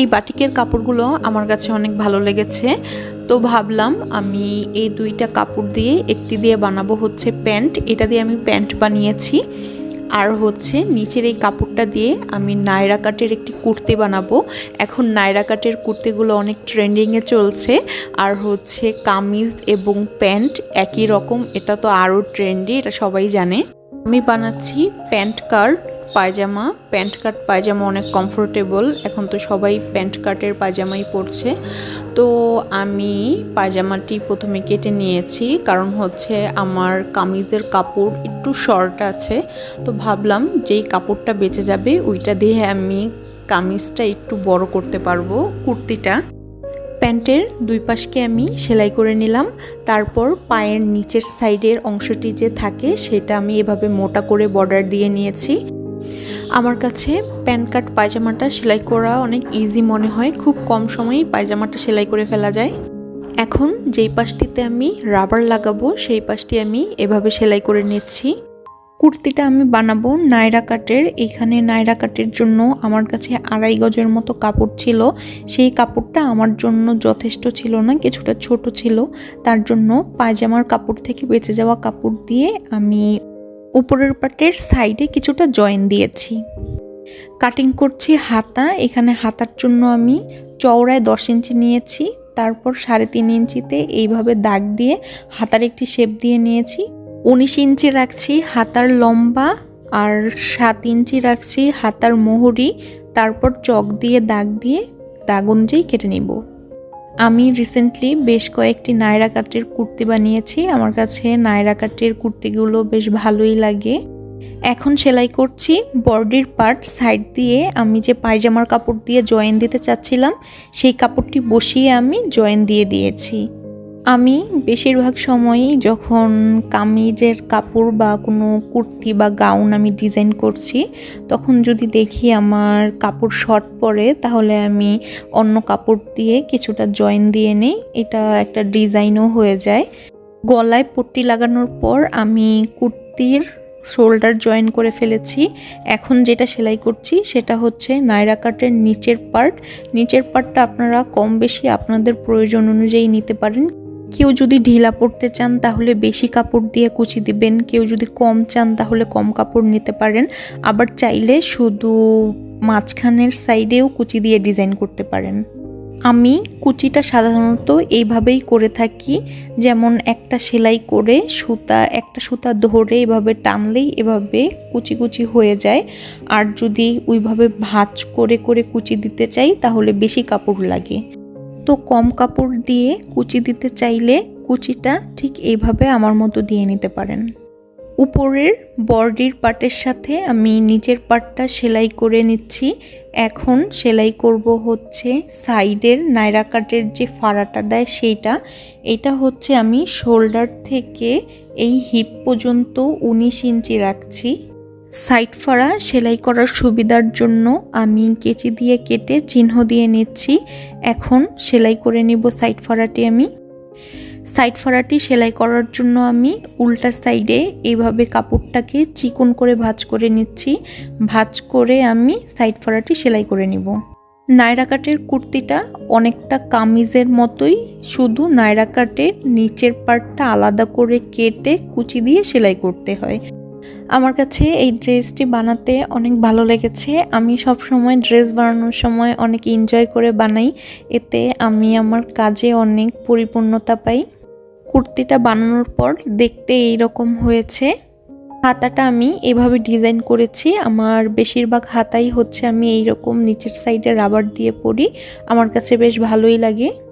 এই বাটিকের কাপড়গুলো আমার কাছে অনেক ভালো লেগেছে। তো ভাবলাম আমি এই দুইটা কাপড় দিয়ে একটি দিয়ে বানাবো হচ্ছে প্যান্ট। এটা দিয়ে আমি প্যান্ট বানিয়েছি। আর হচ্ছে নিচের এই কাপড়টা দিয়ে আমি নায়রা কাটের একটি কুর্তি বানাবো। এখন নায়রা কাটের কুর্তিগুলো অনেক ট্রেন্ডিংয়ে চলছে। আর হচ্ছে কামিজ এবং প্যান্ট একই রকম। এটা তো আরও ট্রেন্ডি, এটা সবাই জানে। আমি বানাচ্ছি pant cut. Pyjama, pant cut pyjama অনেক কমফোর্টেবল এখন তো সবাই প্যান্ট কাটের পায়জামাই পরছে। তো আমি পায়জামাটি প্রথমে কেটে নিয়েছি। কারণ হচ্ছে আমার কামিজের কাপড় একটু শর্ট আছে। তো ভাবলাম যেই কাপড়টা বেঁচে যাবে, ওইটা দিয়ে আমি কামিজটা একটু বড় করতে পারব, কুর্তিটা। প্যান্টের দুই পাশকে আমি সেলাই করে নিলাম। তারপর পায়ের নিচের সাইডের অংশটি যে থাকে, সেটা আমি এভাবে মোটা করে বর্ডার দিয়ে নিয়েছি। আমার কাছে প্যান কাট পায়জামাটা সেলাই করা অনেক ইজি মনে হয়। খুব কম সময়েই পায়জামাটা সেলাই করে ফেলা যায়। এখন যেই পাশটিতে আমি রাবার লাগাবো, সেই পাশটি আমি এভাবে সেলাই করে নিচ্ছি। কুর্তিটা আমি বানাবো নায়রা কাটের। এখানে নায়রা কাটের জন্য আমার কাছে আড়াই গজের মতো কাপড় ছিল। সেই কাপড়টা আমার জন্য যথেষ্ট ছিল না, কিছুটা ছোট ছিল। তার জন্য পায়জামার কাপড় থেকে বেঁচে যাওয়া কাপড় দিয়ে আমি উপরের পাটের সাইডে কিছুটা জয়েন দিয়েছি। কাটিং করছি হাতা, এখানে হাতার জন্য আমি চওড়ায় দশ ইঞ্চি নিয়েছি, তারপর সাড়ে তিন ইঞ্চিতে এইভাবে দাগ দিয়ে হাতার একটি শেপ দিয়ে নিয়েছি। উনিশ ইঞ্চি রাখছি হাতার লম্বা আর সাত ইঞ্চি রাখছি হাতার মোহরি, তারপর চক দিয়ে দাগ দিয়ে দাগ অনুযায়ী কেটে নিব। আমি রিসেন্টলি বেশ কয়েকটি নায়রা কাটের কুর্তি বানিয়েছি। আমার কাছে নায়রা কাটের কুর্তিগুলো বেশ ভালোই লাগে। এখন সেলাই করছি বডির পার্ট সাইড দিয়ে। আমি যে পায়জামার কাপড় দিয়ে জয়েন দিতে চাচ্ছিলাম, সেই কাপড়টি বসিয়ে আমি জয়েন দিয়ে দিয়েছি। আমি বেশিরভাগ সময়ই যখন কামিজের কাপড় বা কোনো কুর্তি বা গাউন আমি ডিজাইন করছি, তখন যদি দেখি আমার কাপড় শর্ট পরে, তাহলে আমি অন্য কাপড় দিয়ে কিছুটা জয়েন দিয়ে নিই। এটা একটা ডিজাইনও হয়ে যায়। গলায় পট্টি লাগানোর পর আমি কুর্তির শোল্ডার জয়েন করে ফেলেছি। এখন যেটা সেলাই করছি, সেটা হচ্ছে নায়রা কাটের নিচের পার্ট। নিচের পার্টটা আপনারা কম বেশি আপনাদের প্রয়োজন অনুযায়ী নিতে পারেন। কেউ যদি ঢিলা পড়তে চান, তাহলে বেশি কাপড় দিয়ে কুচি দিবেন। কেউ যদি কম চান, তাহলে কম কাপড় নিতে পারেন। আবার চাইলে শুধু মাঝখানের সাইডেও কুচি দিয়ে ডিজাইন করতে পারেন। আমি কুচিটা সাধারণত এইভাবেই করে থাকি। যেমন একটা সেলাই করে সুতা, একটা সুতা ধরে এভাবে টানলেই এভাবে কুচি কুচি হয়ে যায়। আর যদি ওইভাবে ভাঁজ করে করে কুচি দিতে চাই, তাহলে বেশি কাপড় লাগে। তো কম কাপড় দিয়ে কুচি দিতে চাইলে কুচিটা ঠিক এইভাবে আমার মতো দিয়ে নিতে পারেন। উপরের বডির পার্টের সাথে আমি নিচের পার্টটা সেলাই করে নিচ্ছি। এখন সেলাই করব হচ্ছে সাইডের নাইরা কাটের যে ফাড়াটা দেয় সেইটা। এটা হচ্ছে আমি শোল্ডার থেকে এই হিপ পর্যন্ত উনিশ ইঞ্চি রাখছি। সাইড ফাড়া সেলাই করার সুবিধার জন্য আমি কেচি দিয়ে কেটে চিহ্ন দিয়ে নিচ্ছি। এখন সেলাই করে নিব সাইড ফাড়াটি আমি। সাইড ফাড়াটি সেলাই করার জন্য আমি উল্টা সাইডে এইভাবে কাপড়টাকে চিকন করে ভাঁজ করে নিচ্ছি। ভাঁজ করে আমি সাইড ফাড়াটি সেলাই করে নিব। নায়রা কাটের কুর্তিটা অনেকটা কামিজের মতোই, শুধু নায়রা কাটের নিচের পার্টটা আলাদা করে কেটে কুচি দিয়ে সেলাই করতে হয়। আমার কাছে এই ড্রেসটি বানাতে অনেক ভালো লেগেছে। আমি সব সময় ড্রেস বানানোর সময় অনেক এনজয় করে বানাই। এতে আমি আমার কাজে অনেক পরিপূর্ণতা পাই। কুর্তিটা বানানোর পর দেখতে এই রকম হয়েছে। হাতাটা আমি এভাবে ডিজাইন করেছি। আমার বেশিরভাগ হাতাই হচ্ছে আমি এই রকম নিচের সাইডে রাবার দিয়ে পরি। আমার কাছে বেশ ভালোই লাগে।